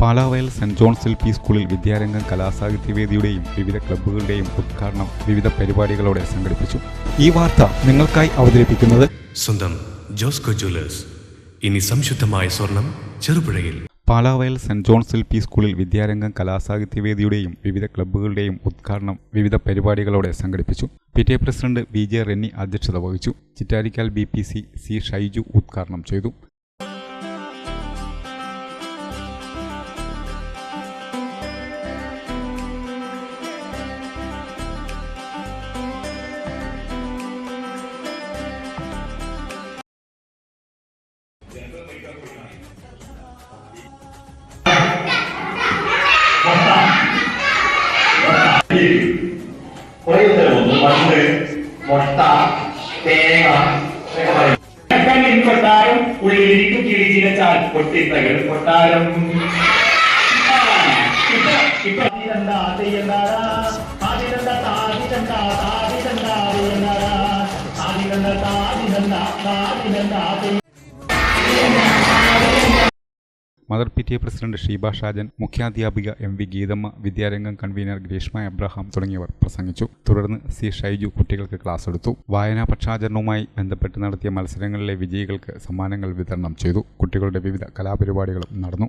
Palavayal Saint John's L P സ്കൂളിൽ വിദ്യാരംഗം കലാസാഹിത്യവേദിയുടെയും വിവിധ ക്ലബ്ബുകളുടെയും ഉദ്ഘാടനം വിവിധ പരിപാടികളോടെ സംഘടിപ്പിച്ചു. ഈ വാർത്ത നിങ്ങൾക്കായി അവതരിപ്പിക്കുന്നത് സ്വന്തം ജോസ്കോ ജ്വല്ലേഴ്സ്. ഇനി സംശുദ്ധമായ സ്വർണം ചെറുപുഴയിൽ. Palavayal Saint John's L P സ്കൂളിൽ വിദ്യാരംഗം കലാസാഹിത്യവേദിയുടെയും വിവിധ ക്ലബ്ബുകളുടെയും ഉദ്ഘാടനം വിവിധ പരിപാടികളോടെ സംഘടിപ്പിച്ചു. P T A president V J Renny അധ്യക്ഷത വഹിച്ചു. Chittarikkal B P C C Shaiju ഉദ്ഘാടനം ചെയ്തു. കോഴിത്തരമൊന്നും മണ്ണ് മുട്ട തേങ്ങ എന്നൊക്കെ പറയും. കണ്ണിൻ കൊട്ടാരം ഉള്ളിലിരിക്കും കിളിചിരച്ചാൽ പൊട്ടിത്തകൾ കൊട്ടാരം ആ, ഇപ്പൊ ഇപ്പൊ ആദിരണ്ടാ തെയ്യണ്ടാടാ, ആദിരണ്ടാ താദിരണ്ടാ താദിരണ്ടാ തെയ്യണ്ടാടാ, ആദിരണ്ടാ താദിരണ്ടാ mother P T A president Sheeba Shajan മുഖ്യാധ്യാപിക M V Geethamma Vidyarangam convener Greeshma Abraham തുടങ്ങിയവർ പ്രസംഗിച്ചു. തുടർന്ന് സി ഷൈജു കുട്ടികൾക്ക് ക്ലാസ് എടുത്തു. വായനാ പക്ഷാചരണവുമായി ബന്ധപ്പെട്ട് നടത്തിയ മത്സരങ്ങളിലെ വിജയികൾക്ക് സമ്മാനങ്ങൾ വിതരണം ചെയ്തു. കുട്ടികളുടെ വിവിധ കലാപരിപാടികളും നടന്നു.